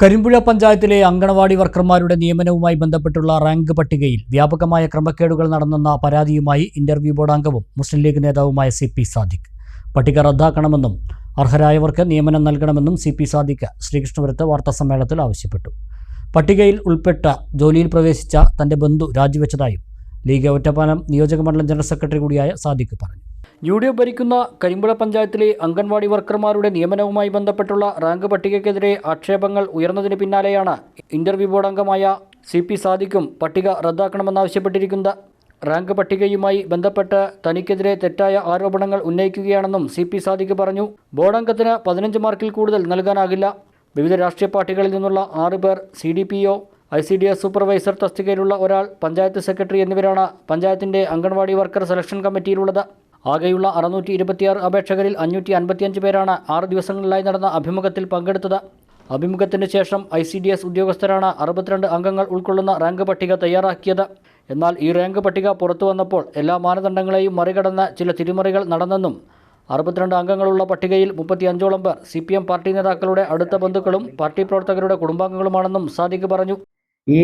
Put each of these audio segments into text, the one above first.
കരിമ്പുഴ പഞ്ചായത്തിലെ അങ്കണവാടി വർക്കർമാരുടെ നിയമനവുമായി ബന്ധപ്പെട്ടുള്ള റാങ്ക് പട്ടികയിൽ വ്യാപകമായ ക്രമക്കേടുകൾ നടന്നെന്ന പരാതിയുമായി ഇന്റർവ്യൂ ബോർഡ് അംഗവും മുസ്ലിം ലീഗ് നേതാവുമായ സി പി സാദിഖ്. പട്ടിക റദ്ദാക്കണമെന്നും അർഹരായവർക്ക് നിയമനം നൽകണമെന്നും സി പി സാദിഖ് ശ്രീകൃഷ്ണപുരത്ത് വാർത്താസമ്മേളനത്തിൽ ആവശ്യപ്പെട്ടു. പട്ടികയിൽ ഉൾപ്പെട്ട ജോലിയിൽ പ്രവേശിച്ച തന്റെ ബന്ധു രാജിവെച്ചതായും ലീഗ് ഒറ്റപ്പാലം നിയോജകമണ്ഡലം ജനറൽ സെക്രട്ടറി കൂടിയായ സാദിഖ് പറഞ്ഞു. യു ഡി എഫ് ഭരിക്കുന്ന കരിമ്പുഴ പഞ്ചായത്തിലെ അംഗൻവാടി വർക്കർമാരുടെ നിയമനവുമായി ബന്ധപ്പെട്ടുള്ള റാങ്ക് പട്ടികയ്ക്കെതിരെ ആക്ഷേപങ്ങൾ ഉയർന്നതിന് പിന്നാലെയാണ് ഇന്റർവ്യൂ ബോർഡ് അംഗമായ സി പി സാദിഖും പട്ടിക റദ്ദാക്കണമെന്നാവശ്യപ്പെട്ടിരിക്കുന്ന റാങ്ക് പട്ടികയുമായി ബന്ധപ്പെട്ട് തനിക്കെതിരെ തെറ്റായ ആരോപണങ്ങൾ ഉന്നയിക്കുകയാണെന്നും സി പി സാദിഖ് പറഞ്ഞു. ബോർഡ് അംഗത്തിന് പതിനഞ്ച് മാർക്കിൽ കൂടുതൽ നൽകാനാകില്ല. വിവിധ രാഷ്ട്രീയ പാർട്ടികളിൽ നിന്നുള്ള ആറ് പേർ C D P O I C D S supervisor തസ്തികയിലുള്ള ഒരാൾ പഞ്ചായത്ത് സെക്രട്ടറി എന്നിവരാണ് പഞ്ചായത്തിന്റെ അംഗൻവാടി വർക്കർ സെലക്ഷൻ കമ്മിറ്റിയിലുള്ളത്. ആകെയുള്ള അറുന്നൂറ്റി ഇരുപത്തിയാറ് അപേക്ഷകരിൽ അഞ്ഞൂറ്റി അൻപത്തിയഞ്ച് പേരാണ് ആറ് ദിവസങ്ങളിലായി നടന്ന അഭിമുഖത്തിൽ പങ്കെടുത്തത്. അഭിമുഖത്തിന് ശേഷം ഐ സി ഡി എസ് ഉദ്യോഗസ്ഥരാണ് അറുപത്തിരണ്ട് അംഗങ്ങൾ ഉൾക്കൊള്ളുന്ന റാങ്ക് പട്ടിക തയ്യാറാക്കിയത്. എന്നാൽ ഈ റാങ്ക് പട്ടിക പുറത്തു വന്നപ്പോൾ എല്ലാ മാനദണ്ഡങ്ങളെയും മറികടന്ന് ചില തിരിമറികൾ നടന്നെന്നും അറുപത്തിരണ്ട് അംഗങ്ങളുള്ള പട്ടികയിൽ മുപ്പത്തിയഞ്ചോളം പേർ സി പി എം പാർട്ടി നേതാക്കളുടെ അടുത്ത ബന്ധുക്കളും പാർട്ടി പ്രവർത്തകരുടെ കുടുംബാംഗങ്ങളുമാണെന്നും സാദിഖ് പറഞ്ഞു. ഈ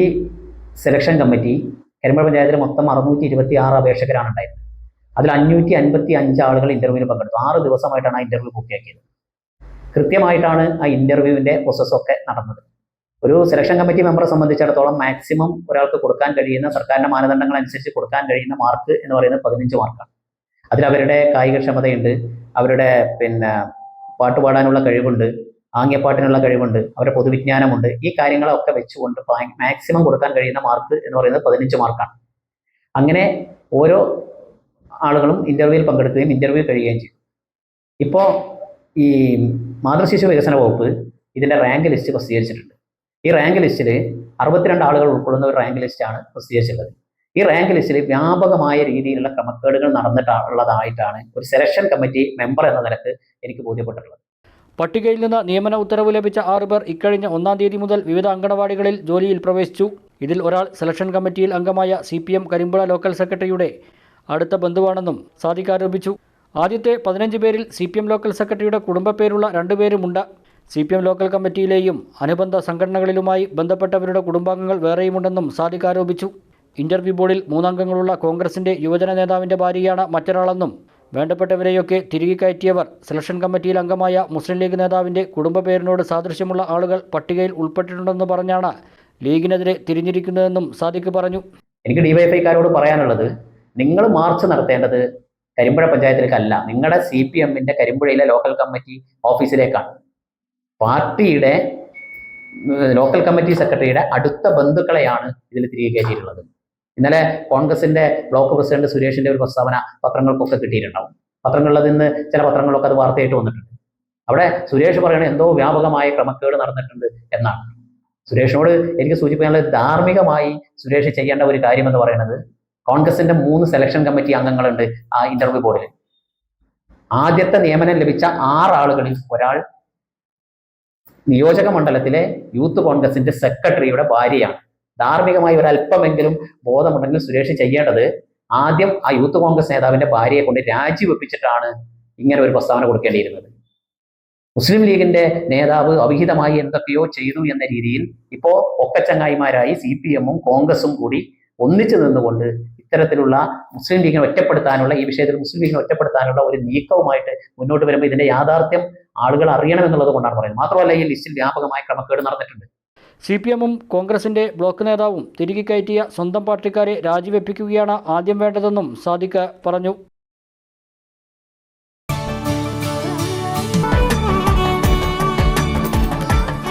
സെലക്ഷൻ കമ്മിറ്റി കരിമ്പഴ പഞ്ചായത്തിൽ മൊത്തം അറുന്നൂറ്റി ഇരുപത്തി ആറ് അപേക്ഷകരാണ് ഉണ്ടായിരുന്നത്. അതിൽ അഞ്ഞൂറ്റി അൻപത്തി അഞ്ച് ആളുകൾ ഇന്റർവ്യൂവിന് പങ്കെടുത്തു. ആറ് ദിവസമായിട്ടാണ് ആ ഇന്റർവ്യൂ പൂർത്തിയാക്കിയത്. കൃത്യമായിട്ടാണ് ആ ഇന്റർവ്യൂവിന്റെ പ്രോസസ് ഒക്കെ നടന്നത്. ഒരു സെലക്ഷൻ കമ്മിറ്റി മെമ്പറെ സംബന്ധിച്ചിടത്തോളം മാക്സിമം ഒരാൾക്ക് കൊടുക്കാൻ കഴിയുന്ന സർക്കാരിന്റെ മാനദണ്ഡങ്ങൾ അനുസരിച്ച് കൊടുക്കാൻ കഴിയുന്ന മാർക്ക് എന്ന് പറയുന്നത് പതിനഞ്ച് മാർക്കാണ് അതിൽ അവരുടെ കായികക്ഷമതയുണ്ട് അവരുടെ പിന്നെ പാട്ട് പാടാനുള്ള കഴിവുണ്ട് ആംഗ്യപ്പാട്ടിനുള്ള കഴിവുണ്ട് അവരുടെ പൊതുവിജ്ഞാനമുണ്ട്. ഈ കാര്യങ്ങളൊക്കെ വെച്ചുകൊണ്ട് മാക്സിമം കൊടുക്കാൻ കഴിയുന്ന മാർക്ക് എന്ന് പറയുന്നത് പതിനഞ്ച് മാർക്കാണ് അങ്ങനെ ഓരോ ആളുകളും ഇന്റർവ്യൂവിൽ പങ്കെടുക്കുകയും ഇന്റർവ്യൂ കഴിയുകയും ചെയ്തു. ഇപ്പോൾ ഈ മാതൃശിശു വികസന വകുപ്പ് ഇതിന്റെ റാങ്ക് ലിസ്റ്റ് പ്രസിദ്ധീകരിച്ചിട്ടുണ്ട്. ഈ റാങ്ക് ലിസ്റ്റിൽ അറുപത്തിരണ്ട് ആളുകൾ ഉൾക്കൊള്ളുന്ന ഒരു റാങ്ക് ലിസ്റ്റാണ് പ്രസിദ്ധീകരിച്ചിട്ടുള്ളത്. ഈ റാങ്ക് ലിസ്റ്റിൽ വ്യാപകമായ രീതിയിലുള്ള ക്രമക്കേടുകൾ നടന്നിട്ടുള്ളതായിട്ടാണ് ഒരു സെലക്ഷൻ കമ്മിറ്റി മെമ്പർ എന്ന നിലയ്ക്ക് എനിക്ക് ബോധ്യപ്പെട്ടിട്ടുള്ളത്. പട്ടികയിൽ നിന്ന് നിയമന ഉത്തരവ് ലഭിച്ച ആറുപേർ ഇക്കഴിഞ്ഞ ഒന്നാം തീയതി മുതൽ വിവിധ അങ്കണവാടികളിൽ ജോലിയിൽ പ്രവേശിച്ചു. ഇതിൽ ഒരാൾ സെലക്ഷൻ കമ്മിറ്റിയിൽ അംഗമായ C P M Karimpuzha local സെക്രട്ടറിയുടെ അടുത്ത ബന്ധുവാണെന്നും സാദിഖ് ആരോപിച്ചു. ആദ്യത്തെ പതിനഞ്ച് പേരിൽ സി പി എം ലോക്കൽ സെക്രട്ടറിയുടെ കുടുംബപ്പേരുള്ള രണ്ടുപേരുമുണ്ട് സി പി എം ലോക്കൽ കമ്മിറ്റിയിലെയും അനുബന്ധ സംഘടനകളിലുമായി ബന്ധപ്പെട്ടവരുടെ കുടുംബാംഗങ്ങൾ വേറെയുമുണ്ടെന്നും സാദിഖ് ആരോപിച്ചു. ഇന്റർവ്യൂ ബോർഡിൽ മൂന്നംഗങ്ങളുള്ള കോൺഗ്രസിന്റെ യുവജന നേതാവിന്റെ ഭാര്യയാണ് മറ്റൊരാളെന്നും വേണ്ടപ്പെട്ടവരെയൊക്കെ തിരികെ കയറ്റിയവർ സെലക്ഷൻ കമ്മിറ്റിയിൽ അംഗമായ മുസ്ലിം ലീഗ് നേതാവിന്റെ കുടുംബ പേരിനോട് സാദൃശ്യമുള്ള ആളുകൾ പട്ടികയിൽ ഉൾപ്പെട്ടിട്ടുണ്ടെന്ന് പറഞ്ഞാണ് ലീഗിനെതിരെ തിരിഞ്ഞിരിക്കുന്നതെന്നും സാദിഖ് പറഞ്ഞു. എനിക്ക് ഡിവൈഎഫ്ഐക്കാരോട് പറയാനുള്ളത് നിങ്ങൾ മാർച്ച് നടത്തേണ്ടത് കരിമ്പുഴ പഞ്ചായത്തിലേക്കല്ല. നിങ്ങളുടെ സി പി എമ്മിന്റെ കരിമ്പുഴയിലെ ലോക്കൽ കമ്മിറ്റി ഓഫീസിലേക്കാണ് പാർട്ടിയുടെ ലോക്കൽ കമ്മിറ്റി സെക്രട്ടറിയുടെ അടുത്ത ബന്ധുക്കളെയാണ് ഇതിൽ തിരികെ കയറ്റിയിട്ടുള്ളത് ഇന്നലെ കോൺഗ്രസിന്റെ ബ്ലോക്ക് പ്രസിഡന്റ് സുരേഷിന്റെ ഒരു പ്രസ്താവന പത്രങ്ങൾക്കൊക്കെ കിട്ടിയിട്ടുണ്ടാവും. പത്രങ്ങളിൽ നിന്ന് ചില പത്രങ്ങളൊക്കെ അത് വാർത്തയായിട്ട് വന്നിട്ടുണ്ട്. അവിടെ സുരേഷ് പറയണ എന്തോ വ്യാപകമായ ക്രമക്കേട് നടന്നിട്ടുണ്ട് എന്നാണ്. സുരേഷിനോട് എനിക്ക് സൂചിപ്പിക്കാനുള്ളത് ധാർമ്മികമായി സുരേഷ് ചെയ്യേണ്ട ഒരു കാര്യം എന്ന് പറയുന്നത് കോൺഗ്രസിന്റെ മൂന്ന് സെലക്ഷൻ കമ്മിറ്റി അംഗങ്ങളുണ്ട് ആ ഇന്റർവ്യൂ ബോർഡിൽ ആദ്യത്തെ നിയമനം ലഭിച്ച ആറ് ആളുകളിൽ ഒരാൾ നിയോജക മണ്ഡലത്തിലെ യൂത്ത് കോൺഗ്രസിന്റെ സെക്രട്ടറിയുടെ ഭാര്യയാണ്. ധാർമ്മികമായി ഒരല്പമെങ്കിലും ബോധമുണ്ടെങ്കിൽ സുരേഷ് ചെയ്യേണ്ടത് ആദ്യം ആ യൂത്ത് കോൺഗ്രസ് നേതാവിന്റെ ഭാര്യയെ കൊണ്ട് രാജിവെപ്പിച്ചിട്ടാണ് ഇങ്ങനെ ഒരു പ്രസ്താവന കൊടുക്കേണ്ടിയിരുന്നത്. മുസ്ലിം ലീഗിന്റെ നേതാവ് അവിഹിതമായി എന്തൊക്കെയോ ചെയ്തു എന്ന രീതിയിൽ ഇപ്പോ ഒക്കച്ചങ്ങായിമാരായി സി പി എമ്മും കോൺഗ്രസും കൂടി ഒന്നിച്ചു നിന്നുകൊണ്ട് ഇത്തരത്തിലുള്ള മുസ്ലിം ലീഗിനെ ഒറ്റപ്പെടുത്താനുള്ള ഈ വിഷയത്തിൽ മുസ്ലിം ലീഗിനെ ഒറ്റപ്പെടുത്താനുള്ള ഒരു നീക്കവുമായിട്ട് മുന്നോട്ട് വരുമ്പോൾ ഇതിന്റെ യാഥാർത്ഥ്യം ആളുകൾ അറിയണം എന്നുള്ളത് കൊണ്ടാണ് പറയുന്നത്. മാത്രമല്ല ഈ ലിസ്റ്റിൽ വ്യാപകമായ ക്രമക്കേട് നടന്നിട്ടുണ്ട്. സി പി എമ്മും കോൺഗ്രസിന്റെ ബ്ലോക്ക് നേതാവും തിരികെ കയറ്റിയ സ്വന്തം പാർട്ടിക്കാരെ രാജിവെപ്പിക്കുകയാണ് ആദ്യം വേണ്ടതെന്നും സാദിഖ് പറഞ്ഞു.